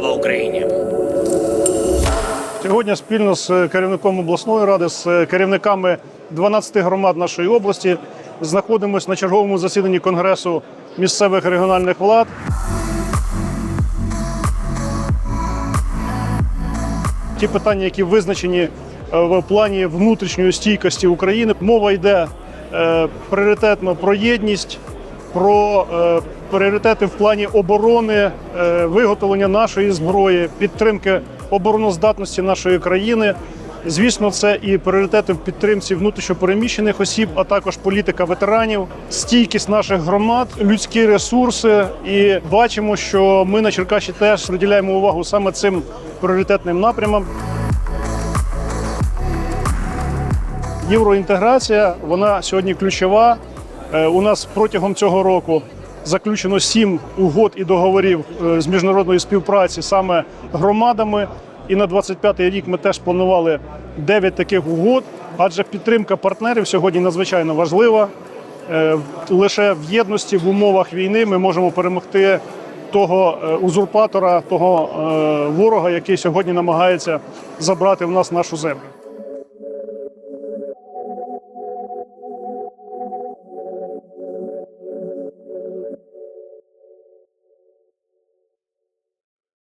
Україні. Сьогодні спільно з керівником обласної ради, з керівниками 12 громад нашої області знаходимося на черговому засіданні Конгресу місцевих регіональних влад. Ті питання, які визначені е, в плані внутрішньої стійкості України, мова йде е, пріоритетно про єдність, про е, пріоритети в плані оборони, е, виготовлення нашої зброї, підтримки обороноздатності нашої країни. Звісно, це і пріоритети в підтримці внутрішньопереміщених осіб, а також політика ветеранів, стійкість наших громад, людські ресурси. І бачимо, що ми на Черкащі теж приділяємо увагу саме цим пріоритетним напрямам. Євроінтеграція вона сьогодні ключова. Е, У нас протягом цього року заключено сім угод і договорів е, з міжнародної співпраці саме громадами. І на 25-й рік ми теж планували 9 таких угод, адже підтримка партнерів сьогодні надзвичайно важлива. Е, Лише в єдності в умовах війни ми можемо перемогти того узурпатора, того ворога, який сьогодні намагається забрати в нас нашу землю.